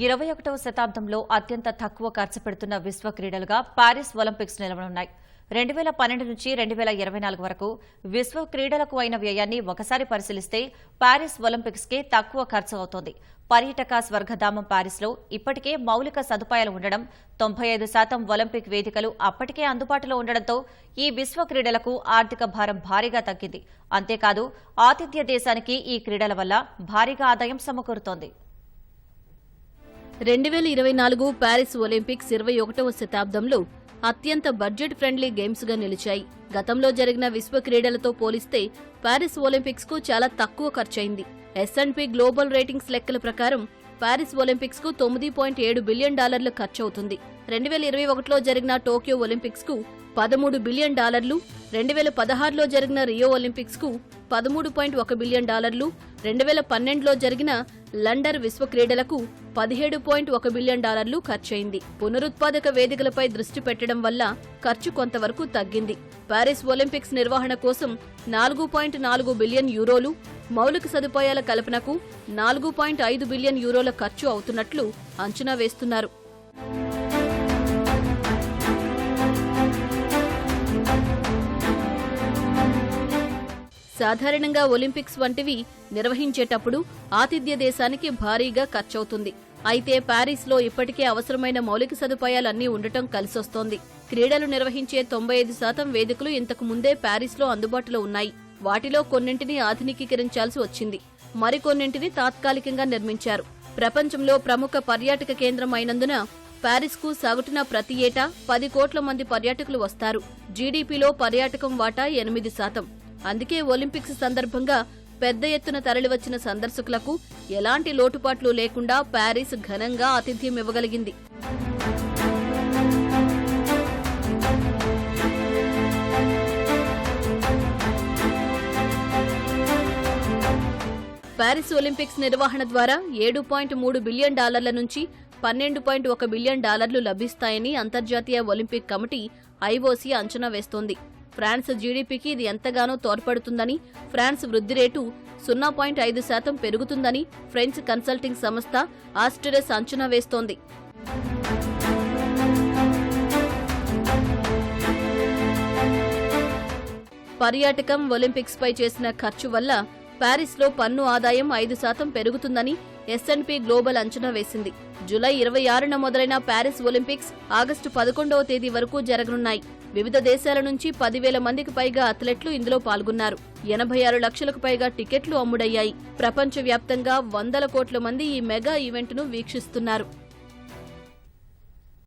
ఇరవై ఒకటవ శతాబ్దంలో అత్యంత తక్కువ ఖర్చు పెడుతున్న విశ్వ క్రీడలుగా పారిస్ ఒలింపిక్స్ నిలవనున్నాయి. రెండు వేల పన్నెండు నుంచి రెండు వేల ఇరవై నాలుగు వరకు విశ్వ క్రీడలకు అయిన వ్యయాన్ని ఒకసారి పరిశీలిస్తే పారిస్ ఒలింపిక్స్కే తక్కువ ఖర్చు అవుతోంది. పర్యాటక స్వర్గధామం పారిస్లో ఇప్పటికే మౌలిక సదుపాయాలు ఉండడం తొంభై ఐదు శాతం ఒలింపిక్ వేదికలు అప్పటికే అందుబాటులో ఉండడంతో ఈ విశ్వ క్రీడలకు ఆర్థిక భారం భారీగా తగ్గింది. అంతేకాదు ఆతిథ్య దేశానికి ఈ క్రీడల వల్ల భారీగా ఆదాయం సమకూరుతోంది. రెండు వేల ఇరవై నాలుగు ప్యారిస్ ఒలింపిక్స్ ఇరవై ఒకటవ శతాబ్దంలో అత్యంత బడ్జెట్ ఫ్రెండ్లీ గేమ్స్గా నిలిచాయి. గతంలో జరిగిన విశ్వ క్రీడలతో పోలిస్తే ప్యారిస్ ఒలింపిక్స్కు చాలా తక్కువ ఖర్చయింది. ఎస్ఎన్పి గ్లోబల్ రేటింగ్స్ లెక్కల ప్రకారం ప్యారిస్ ఒలింపిక్స్కు తొమ్మిది పాయింట్ ఏడు బిలియన్ డాలర్లు ఖర్చవుతుంది. రెండు వేల ఇరవై ఒకటిలో జరిగిన టోక్యో ఒలింపిక్స్కు పదమూడు బిలియన్ డాలర్లు రెండు వేల పదహారులో జరిగిన రియో ఒలింపిక్స్కు పదమూడు పాయింట్ ఒక బిలియన్ డాలర్లు రెండు వేల పన్నెండులో జరిగిన లండర్ విశ్వ క్రీడలకు పదిహేడు పాయింట్ ఒక బిలియన్ డాలర్లు ఖర్చయింది. పునరుత్పాదక వేదికలపై దృష్టి పెట్టడం వల్ల ఖర్చు కొంతవరకు తగ్గింది. ప్యారిస్ ఒలింపిక్స్ నిర్వహణ కోసం నాలుగు పాయింట్ నాలుగు బిలియన్ యూరోలు మౌలిక సదుపాయాల కల్పనకు నాలుగు పాయింట్ ఐదు బిలియన్ యూరోల ఖర్చు అవుతున్నట్లు అంచనా వేస్తున్నారు. సాధారణంగా ఒలింపిక్స్ వంటివి నిర్వహించేటప్పుడు ఆతిథ్య దేశానికి భారీగా ఖర్చవుతుంది. అయితే ప్యారిస్లో ఇప్పటికే అవసరమైన మౌలిక సదుపాయాలన్నీ ఉండటం కలిసొస్తోంది. క్రీడలు నిర్వహించే తొంభై ఐదు శాతం వేదికలు ఇంతకు ముందే ప్యారిస్లో అందుబాటులో ఉన్నాయి. వాటిలో కొన్నింటిని ఆధునికీకరించాల్సి వచ్చింది. మరికొన్నింటిని తాత్కాలికంగా నిర్మించారు. ప్రపంచంలో ప్రముఖ పర్యాటక కేంద్రం అయినందున ప్యారిస్కు సగటున ప్రతి ఏటా పది కోట్ల మంది పర్యాటకులు వస్తారు. జీడీపీలో పర్యాటకం వాటా ఎనిమిది శాతం. అందుకే ఒలింపిక్స్ సందర్భంగా పెద్ద ఎత్తున తరలివచ్చిన సందర్శకులకు ఎలాంటి లోటుపాట్లు లేకుండా ప్యారిస్ ఘనంగా ఆతిథ్యం ఇవ్వగలిగింది. ప్యారిస్ ఒలింపిక్స్ నిర్వహణ ద్వారా ఏడు పాయింట్ మూడు బిలియన్ డాలర్ల నుంచి పన్నెండు పాయింట్ ఒక బిలియన్ డాలర్లు లభిస్తాయని అంతర్జాతీయ ఒలింపిక్ కమిటీ ఐఓసీ అంచనా వేస్తోంది. ఫ్రాన్స్ జీడీపీకి ఇది ఎంతగానో తోడ్పడుతుందని ఫ్రాన్స్ వృద్ధి రేటు సున్నా పాయింట్ ఐదు శాతం పెరుగుతుందని ఫ్రెంచ్ కన్సల్టింగ్ సంస్థ ఆస్ట్రేలియస్ అంచనా వేస్తోంది. పర్యాటకం ఒలింపిక్స్ పై చేసిన ఖర్చు వల్ల ప్యారిస్లో పన్ను ఆదాయం ఐదు శాతం పెరుగుతుందని ఎస్ఎన్పి గ్లోబల్ అంచనా వేసింది. జూలై ఇరవై ఆరున మొదలైన ప్యారిస్ ఒలింపిక్స్ ఆగస్టు పదకొండవ తేదీ వరకు జరగనున్నాయి. వివిధ దేశాల నుంచి పదివేల మందికి పైగా అథ్లెట్లు ఇందులో పాల్గొన్నారు. ఎనభై ఆరు లక్షలకు పైగా టికెట్లు అమ్ముడయ్యాయి. ప్రపంచవ్యాప్తంగా వందల కోట్ల మంది ఈ మెగా ఈవెంట్ను వీక్షిస్తున్నారు.